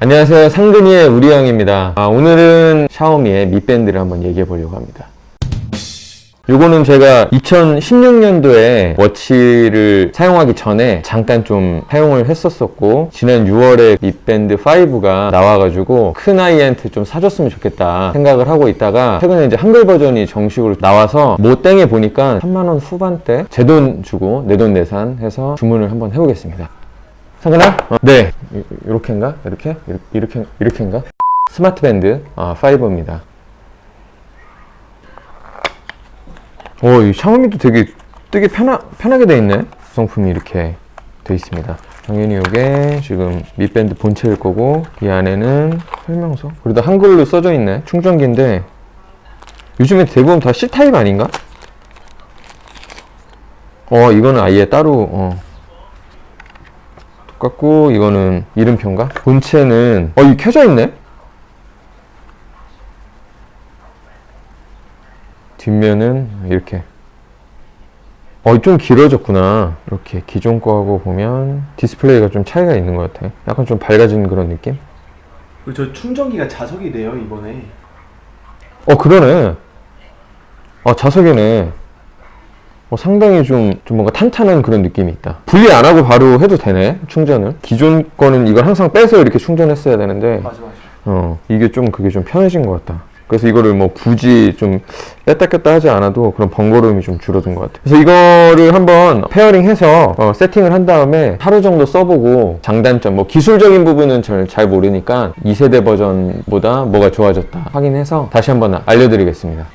안녕하세요. 상근이의 우리 형입니다. 아, 오늘은 샤오미의 미 밴드를 한번 얘기해 보려고 합니다. 요거는 제가 2016년도에 워치를 사용하기 전에 잠깐 좀 사용을 했었었고 지난 6월에 립밴드 5가 나와가지고 큰 아이한테 좀 사줬으면 좋겠다 생각을 하고 있다가 최근에 이제 한글 버전이 정식으로 나와서 뭐 땡에 보니까 3만원 후반대 제 돈 주고 내 돈 내산 해서 주문을 한번 해보겠습니다 상근아? 어, 네 이- 이렇게인가? 이렇게? 이렇게? 이렇게? 이렇게인가? 스마트 밴드 아, 5입니다 오, 이 샤오미도 되게 되게 편하, 편하게 돼 있네. 구성품이 이렇게 돼 있습니다. 당연히 이게 지금 밑밴드 본체일 거고 이 안에는 설명서. 그래도 한글로 써져 있네. 충전기인데 요즘에 대부분 다 C 타입 아닌가? 어, 이거는 아예 따로 어. 똑같고 이거는 이름표인가? 본체는 어, 이 켜져 있네. 뒷면은 이렇게 어, 좀 길어졌구나. 이렇게 기존 거하고 보면 디스플레이가 좀 차이가 있는 것 같아. 약간 좀 밝아진 그런 느낌? 저 충전기가 자석이래요 이번에 어, 그러네. 어, 자석이네. 어, 상당히 좀, 좀 뭔가 탄탄한 그런 느낌이 있다. 분리 안 하고 바로 해도 되네, 충전을. 기존 거는 이걸 항상 빼서 이렇게 충전했어야 되는데, 맞아 맞아 어, 이게 좀 그게 좀 편해진 것 같다. 그래서 이거를 뭐 굳이 좀 뺐다 꼈다 하지 않아도 그런 번거로움이 좀 줄어든 것 같아. 그래서 이거를 한번 페어링 해서 어, 세팅을 한 다음에 하루 정도 써보고 장단점, 뭐 기술적인 부분은 잘, 잘 모르니까 2세대 버전보다 뭐가 좋아졌다 확인해서 다시 한번 알려드리겠습니다.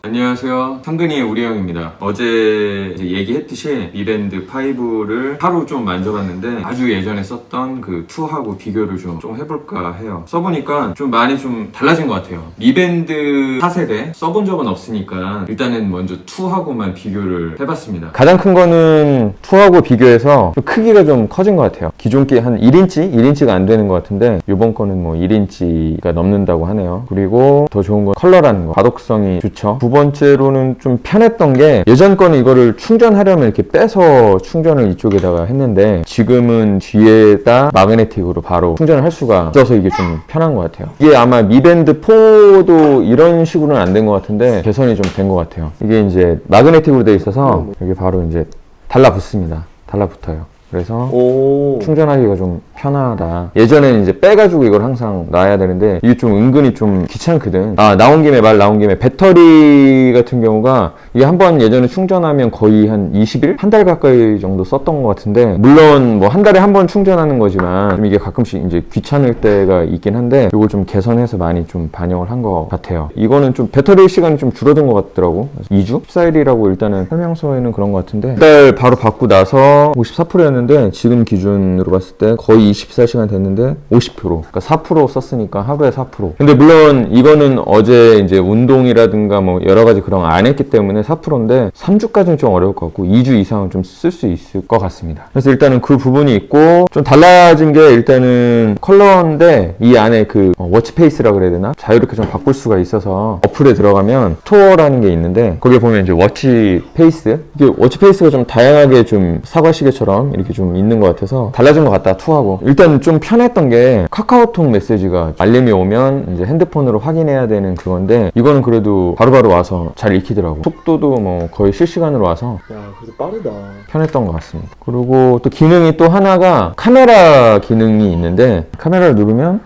안녕하세요. 상근이의 우리 형입니다. 어제 얘기했듯이 미밴드 5를 하루 좀 만져봤는데 아주 예전에 썼던 그 2하고 비교를 좀, 좀 해볼까 해요. 써보니까 좀 많이 좀 달라진 것 같아요. 미밴드 4세대 써본 적은 없으니까 일단은 먼저 2하고만 비교를 해봤습니다. 가장 큰 거는 2하고 비교해서 좀 크기가 좀 커진 것 같아요. 기존 게 한 1인치? 1인치가 안 되는 것 같은데 이번 거는 뭐 1인치가 넘는다고 하네요. 그리고 더 좋은 건 컬러라는 거. 가독성이 좋죠. 두 번째로는 좀 편했던 게 예전 거는 이거를 충전하려면 이렇게 빼서 충전을 이쪽에다가 했는데 지금은 뒤에다 마그네틱으로 바로 충전을 할 수가 있어서 이게 좀 편한 것 같아요. 이게 아마 미밴드 4도 이런 식으로는 안 된 것 같은데 개선이 좀 된 것 같아요. 이게 이제 마그네틱으로 돼 있어서 여기 바로 이제 달라붙습니다. 달라붙어요. 그래서 오 충전하기가 좀 편하다. 예전에는 이제 빼가지고 이걸 항상 놔야 되는데 이게 좀 은근히 좀 귀찮거든. 아 나온 김에 말 나온 김에 배터리 같은 경우가 이게 한 번 예전에 충전하면 거의 한 20일? 한 달 가까이 정도 썼던 것 같은데 물론 뭐 한 달에 한 번 충전하는 거지만 좀 이게 가끔씩 이제 귀찮을 때가 있긴 한데 이걸 좀 개선해서 많이 좀 반영을 한 것 같아요. 이거는 좀 배터리 시간이 좀 줄어든 것 같더라고. 2주? 14일이라고 일단은 설명서에는 그런 것 같은데 이달 바로 받고 나서 54%였는데 지금 기준으로 봤을 때 거의 24시간 됐는데 50% 그러니까 4% 썼으니까 하루에 4% 근데 물론 이거는 어제 이제 운동이라든가 뭐 여러 가지 그런 거 안 했기 때문에 4%인데 3주까지는 좀 어려울 것 같고 2주 이상은 좀 쓸 수 있을 것 같습니다. 그래서 일단은 그 부분이 있고 좀 달라진 게 일단은 컬러인데 이 안에 그 어, 워치페이스라 그래야 되나? 자유롭게 좀 바꿀 수가 있어서 어플에 들어가면 스토어라는 게 있는데 거기에 보면 이제 워치 페이스? 이게 워치 페이스가 좀 다양하게 좀 사과 시계처럼 이렇게 좀 있는 것 같아서 달라진 것 같다 투하고 일단 좀 편했던 게 카카오톡 메시지가 알림이 오면 이제 핸드폰으로 확인해야 되는 그건데 이거는 그래도 바로바로 와서 잘 읽히더라고 속도도 뭐 거의 실시간으로 와서 야 그래도 빠르다 편했던 것 같습니다. 그리고 또 기능이 또 하나가 카메라 기능이 있는데 카메라를 누르면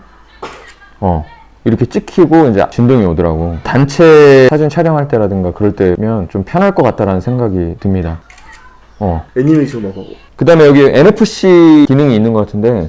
어 이렇게 찍히고 이제 진동이 오더라고. 단체 사진 촬영할 때라든가 그럴 때면 좀 편할 것 같다라는 생각이 듭니다. 어. 애니메이션 막 하고 그 다음에 여기 NFC 기능이 있는 것 같은데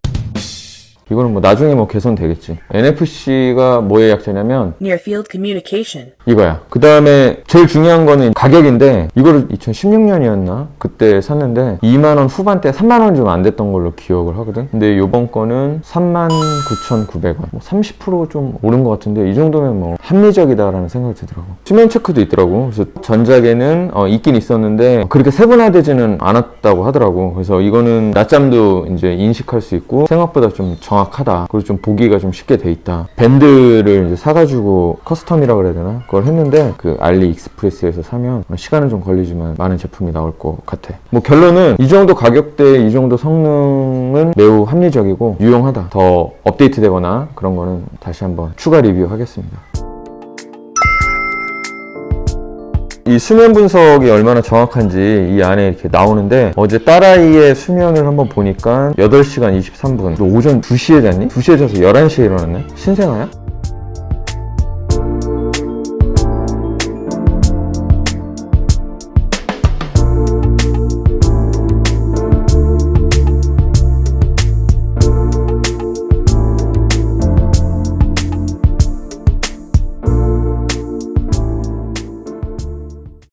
이거는 뭐 나중에 뭐 개선되겠지. NFC가 뭐의 약자냐면 Near Field Communication. 이거야. 그 다음에 제일 중요한 거는 가격인데 이거를 2016년이었나 그때 샀는데 2만 원 후반대 3만 원 좀 안 됐던 걸로 기억을 하거든. 근데 요번 거는 39,900원. 뭐 30%좀 오른 것 같은데 이 정도면 뭐 합리적이다라는 생각이 들더라고. 수면 체크도 있더라고. 그래서 전작에는 어, 있긴 있었는데 그렇게 세분화되지는 않았다고 하더라고. 그래서 이거는 낮잠도 이제 인식할 수 있고 생각보다 좀 정 확하다. 그리고 좀 보기가 좀 쉽게 돼 있다. 밴드를 이제 사가지고 커스텀이라 그래야 되나? 그걸 했는데 그 알리 익스프레스에서 사면 시간은 좀 걸리지만 많은 제품이 나올 것 같아. 뭐 결론은 이 정도 가격대에 이 정도 성능은 매우 합리적이고 유용하다. 더 업데이트 되거나 그런 거는 다시 한번 추가 리뷰하겠습니다. 이 수면 분석이 얼마나 정확한지 이 안에 이렇게 나오는데 어제 딸아이의 수면을 한번 보니까 8시간 23분 너 오전 2시에 잤니? 2시에 자서 11시에 일어났네? 신생아야?